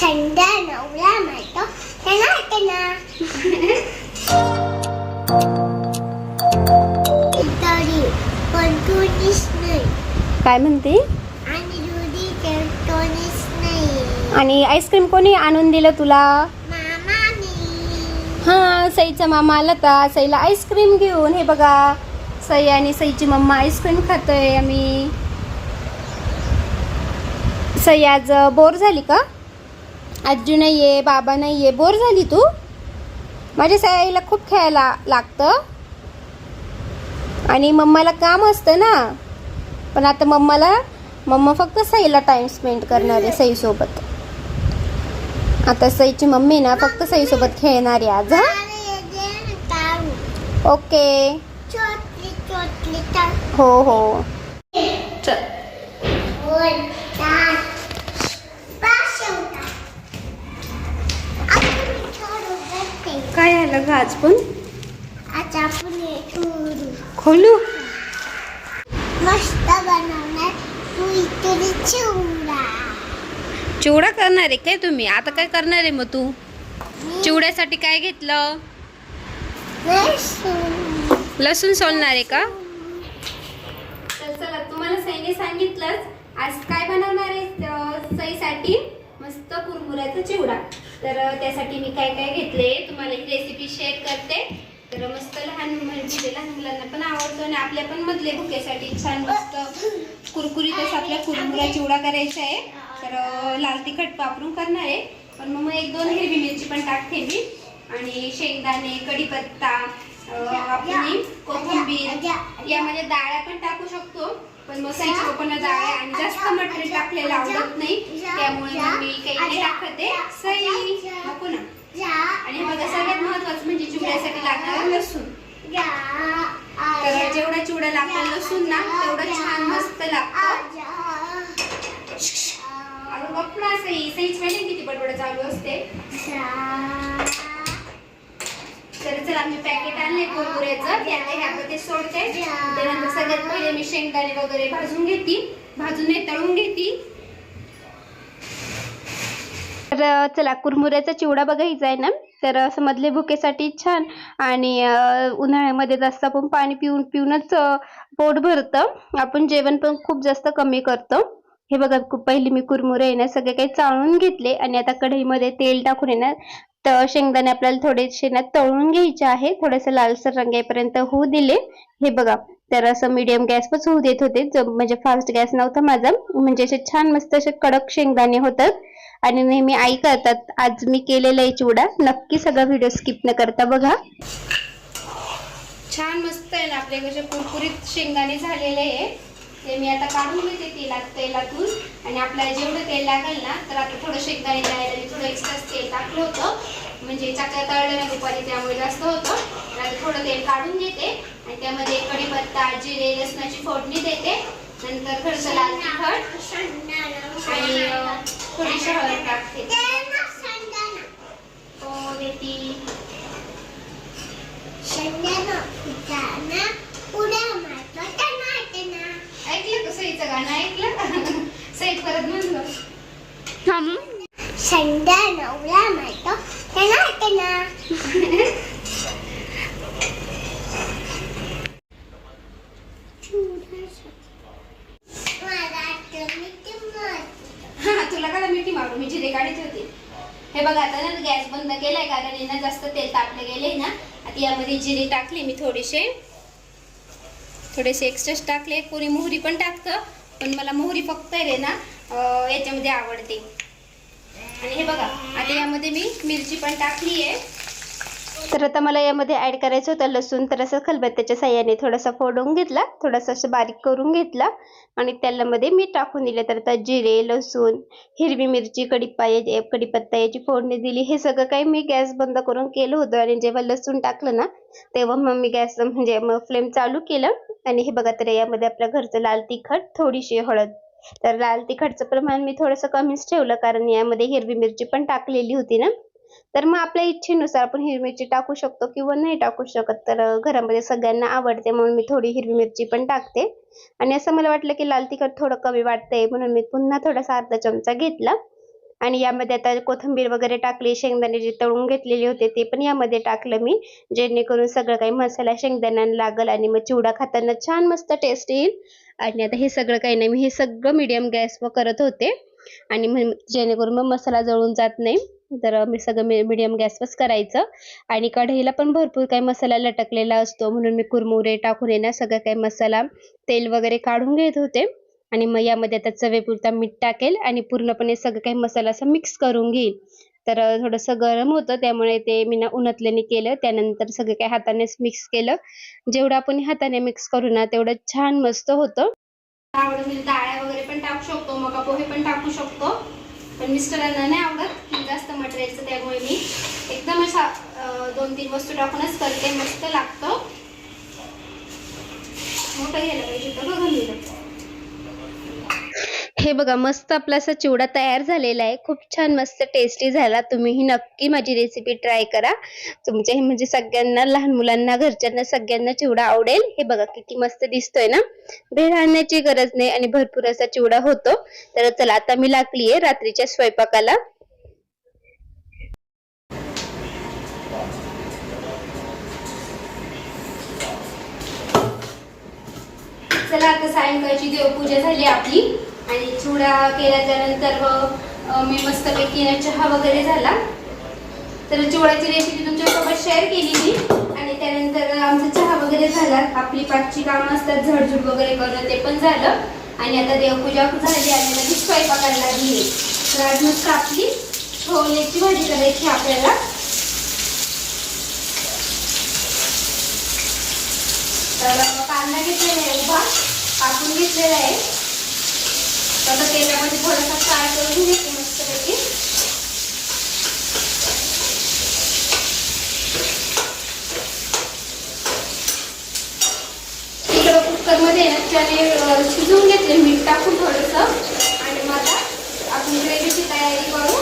संध्या नवला म्हणतो त्यांना त्यांना तरी पण कोणीच नाही काय म्हणते? आणि दुधी तर कोणीच नाही आणि आईस्क्रीम कोणी आणून दिलं तुला? मामानी. हां सईचा मामा आला होता. सईला आईस्क्रीम घेऊन हे बघा. सई आणि सईची मम्मा आईस्क्रीम खातोय आम्ही. सई आज बोर झाली का? आजी नाही आहे बाबा नाही आहे बोर झाली तू? माझ्या सईला खूप खेळायला लागतं. आणि मम्माला काम असतं ना. पण आता मम्माला मम्मा फक्त सईला टाइम स्पेंड करणार आहे सईसोबत आता सईची मम्मी ना फक्त सईसोबत खेळणार आहे आज हा? ओके हो हो चल दोन चार पाच शेवटा आपण थोडं करते काय आलं ग आज पण? आपण खोलू? मस्त बनवणार. चिवडा. चिवडा करणार आहे काय तुम्ही? आता काय करणार आहे मग तू? चिवड्यासाठी काय घेतलं? लसूण. लसूण सोलणार आहे का? तर चला तुम्हाला सईने सांगितलंच आज काय बनवणार आहे सईसाठी मस्त कुरमुऱ्याचा चिवडा. तर त्यासाठी मी काय काय घेतले तुम्हाला ही रेसिपी शेअर करते. तर मस्त लहान म्हणजे लहान मुलांना पण आवडतो आणि आपल्या पण मधले भुकेसाठी छान मस्त कुरकुरीत असं आपल्या कुरमुरा चिवडा करायचा आहे. तर लाल तिखट वापरून करणार आहे. पण मग एक दोन हिरवी मिरची पण टाकते मी. आणि शेंगदाणे कढीपत्ता आपण कोथिंबीर यामध्ये डाळ्या पण टाकू शकतो. पण मग साईच्या जाळ आहे आणि जास्त मटेरियल टाकलेलं आवडत नाही. त्यामुळे मी काही नाही टाकते सई नको ना आणि बघा सगळ्यात महत्वाचं म्हणजे चिवड्यासाठी लागणार लसूण. तर जेवढा चिवडा लागतो लसूण ना तेवढा छान मस्त लागतो. अगं गप्प ना सई. सईच माहिती किती बडबड चालू असते तर चला मी पॅकेट आणले कुरकुऱ्याचं सोडते. त्यानंतर सगळ्यात पहिले मी शेंगदाणे वगैरे भाजून घेते. भाजून तळून घेते. तर चला कुरमुऱ्याचा चिवडा बघायचा आहे ना? तर असं मधले भुकेसाठी छान आणि उन्हाळ्यामध्ये जास्त आपण पाणी पिऊन पिऊनच पोट भरतं. आपण जेवण पण खूप जास्त कमी करतो. हे बघा खूप पहिली मी कुरमुरे आहे ना सगळे काही चाळून घेतले आणि आता कढईमध्ये तेल टाकून आहे ना तर शेंगदाणे आपल्याला थोडेसे ना तळून घ्यायचे आहे थोडेसे लालसर रंग येईपर्यंत होऊ दिले. हे बघा तर असं मीडियम गॅसवरच होऊ देत होते. म्हणजे फास्ट गॅस नव्हता माझा. म्हणजे असे छान मस्त असे कडक शेंगदाणे होतात. आणि नेहमी आई करतात आज मी केलेला आहे चिवडा. नक्की सगळा व्हिडिओ स्किप न करता बघा. छान मस्त आहे ना आपले कसे कुरकुरीत शेंगदाणे झालेले आहे. ते मी आता काढून घेते तेलात तेलातून. आणि आपल्याला जेवढं तेल लागेल ना तर आता थोडं शेंगदाणे द्यायला मी थोडं एक्स्ट्राच तेल टाकलं होतं. म्हणजे चक्र तळलं ना दुपारी त्यामुळे जास्त होतं. तर आता थोडं तेल काढून घेते. आणि त्यामध्ये कढीपत्ता जिरे लसणाची फोडणी देते. नंतर थोडंसं लाल तिखट. आणि थोडीशी हळद टाकते हो देती ऐकलं का सईचं गाणं ऐकलं सई परत म्हणलं संध्या नवला म्हणतो त्यांना त्यांना हा तुला काय मिठी मारू मी जिरे काढत होते हे बघा आता ना गॅस बंद केलाय कारण हे ना जास्त तेल तापले गेले ना आता यामध्ये जिरे टाकले मी थोडेसे. थोडेसे एक्स्ट्राच टाकले. कोणी मोहरी पण टाकतं पण मला मोहरी फक्त आहे ना याच्यामध्ये आवडते. आणि हे बघा आता यामध्ये मी मिरची पण टाकली आहे. तर आता मला यामध्ये ॲड करायचं होतं लसूण. तर असं खलबत्त्याच्या साह्याने थोडासा फोडून घेतला. थोडासा असं बारीक करून घेतला. आणि त्यालामध्ये मी टाकून दिले. तर आता जिरे लसूण हिरवी मिरची कढीपाय कडीपत्ता याची फोडणी दिली. हे सगळं काही मी गॅस बंद करून केलं होतं. आणि जेव्हा लसूण टाकलं ना तेव्हा मग मी गॅस म्हणजे मग फ्लेम चालू केलं. आणि हे बघा तर यामध्ये आपल्या घरचं लाल तिखट थोडीशी हळद. तर लाल तिखटचं प्रमाण मी थोडंसं कमीच ठेवलं. कारण यामध्ये हिरवी मिरची पण टाकलेली होती ना. तर मग आपल्या इच्छेनुसार आपण हिरवी मिरची टाकू शकतो किंवा नाही टाकू शकत. तर घरामध्ये सगळ्यांना आवडते म्हणून मी थोडी हिरवी मिरची पण टाकते. आणि असं मला वाटलं की लाल तिखट थोडं कमी वाटतंय म्हणून मी पुन्हा थोडासा अर्धा चमचा घेतला. आणि यामध्ये आता कोथिंबीर वगैरे टाकली शेंगदाणे जे तळून घेतलेले होते ते पण यामध्ये टाकलं मी. जेणेकरून सगळं काही मसाला शेंगदाण्यांना लागल आणि मग चिवडा खाताना छान मस्त टेस्ट येईल. आणि आता हे सगळं काही नाही मी हे सगळं मीडियम गॅसवर करत होते. आणि जेणेकरून मग मसाला जळून जात नाही. तर मी सगळं मी मीडियम गॅसवरच करायचं. आणि कढईला पण भरपूर काही मसाला लटकलेला असतो. म्हणून मी कुरमुरे टाकून येणार सगळं काही मसाला तेल वगैरे काढून घेत होते. आणि मग यामध्ये आता चवेपुरता मीठ टाकेल आणि पूर्णपणे सगळं काही मसाला असं मिक्स करून घेईल तर थोडंसं गरम होतं त्यामुळे ते मी ना उन्हातल्याने केलं. त्यानंतर सगळं काही हातानेच मिक्स केलं. जेवढं आपण हाताने मिक्स करू ना तेवढं छान मस्त होतं. आवडत म्हणजे डाळ्या वगैरे पण टाकू शकतो मका पोहे पण टाकू शकतो. पण मिस्टरांना नाही आवडत. जास्त मटेरियलचं त्यामुळे मी एकदम असा दोन तीन वस्तू टाकूनच करते. मस्त लागतं. मोठं घ्यायला पाहिजे तर बघून दिलं हे बघा मस्त आपला असा चिवडा तयार झालेला आहे. खूप छान मस्त टेस्टी झाला. तुम्हीही नक्की माझी रेसिपी ट्राय करा. तुमच्या हे म्हणजे सगळ्यांना लहान मुलांना घरच्यांना सगळ्यांना चिवडा आवडेल. हे बघा किती मस्त दिसतोय ना? भेळ आणण्याची गरज नाही आणि भरपूर असा चिवडा होतो. तर चला आता मी लागलीये रात्रीच्या स्वयंपाकाला. चला आता सायंकाळची देवपूजा झाली आपली. आणि चुडा केला त्यानंतर मी मस्तपैकी चहा वगैरे झाला. तर चिवड्याची रेसिपी तुमच्यासोबत शेअर केली आणि त्यानंतर आमचा चहा वगैरे झाला. आपली पाचची कामं असतात झडझूड वगैरे करणं ते पण झालं. आणि आता देवपूजा झाली आणि लगेच स्वयंपाकाला लागली तर आज मस्त आपली छोल्याची भाजी करायची आपल्याला. तर कांदा घेतलेला टाकून घेतलेलं आहे. तर आता तेलामध्ये थोडासा फ्राय करून घेते मस्तपैकी. इकडं कुकरमध्ये ना शिजवून घेतले मीठ टाकून थोडंसं. आणि मग आता आपण ग्रेव्हीची तयारी करू.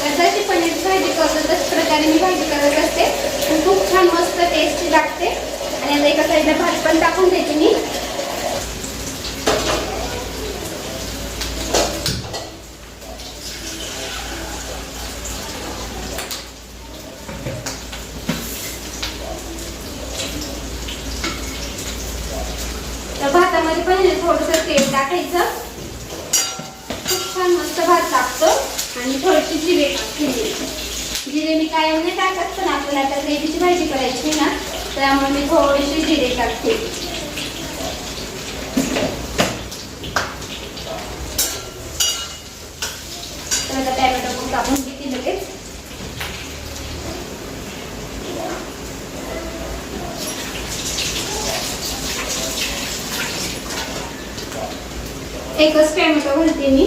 तर जशी पनीर भाजी करतो तशाच प्रकारे मी भाजी करत असते. पण खूप छान मस्त टेस्टी लागते. आणि आता एका साईडला भात पण टाकून देते मी. तर पण पहिले थोडंसं तेल टाकायचं. खूप छान मस्त भात टाकतो आणि थोडीशी जिरे टाकते जिरे मी कायम नाही टाकत पण आपल्याला आता ग्रेव्हीची भाजी करायची आहे ना त्यामुळे मी थोडेसे जिरे टाकते. तर आता टॅमॅटो पण कापून घेते लगेच एकच टॅमॅटो घालते मी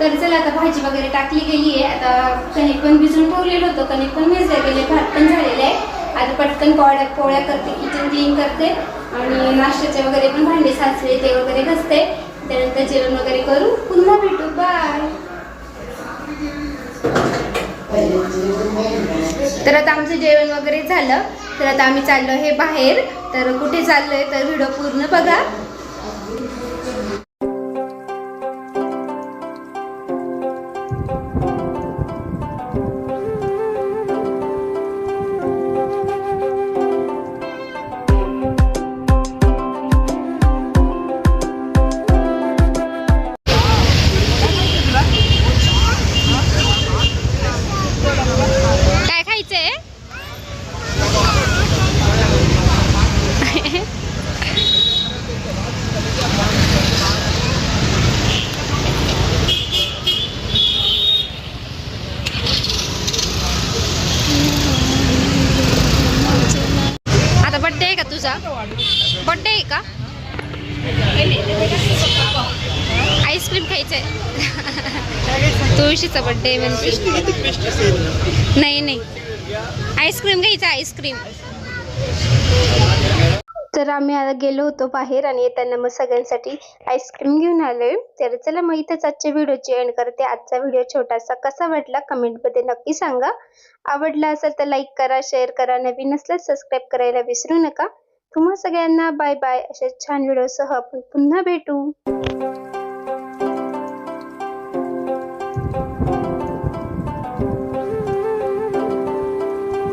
तर चला आता भाजी वगैरे टाकली गेली आहे. आता कणिक पण भिजून ठेवलेलं होतं. कणिक पण भिजले गेले. भात पण झालेले आहे. आता पटकन पोळ्या पोळ्या करते किचन क्लीन करते. आणि नाश्त्याचे वगैरे पण भांडे साचले ते वगैरे घसते. त्यानंतर जेवण वगैरे करू. पुन्हा भेटू. बाय तर आता आमचं जेवण वगैरे झालं. तर आता आम्ही चाललो हे बाहेर. तर कुठे चाललोय तर व्हिडिओ पूर्ण बघा. तुझा? बड्डे आहे का? आईस्क्रीम खायचंय. तुळशीचा बड्डे म्हणते नाही नाही. आईस्क्रीम घ्यायचं आईस्क्रीम तर आम्ही आता गेलो होतो बाहेर आणि येताना मग सगळ्यांसाठी आईस्क्रीम घेऊन आलोय. तर चला मग इथंच आजच्या व्हिडिओची एंड करते. आजचा व्हिडिओ छोटासा कसा वाटला कमेंटमध्ये नक्की सांगा. आवडला असेल तर लाईक करा शेअर करा. नवीन असल्यास सबस्क्राईब करायला विसरू नका. तुम्हा सगळ्यांना बाय बाय अशा छान व्हिडिओसह आपण पुन्हा भेटू.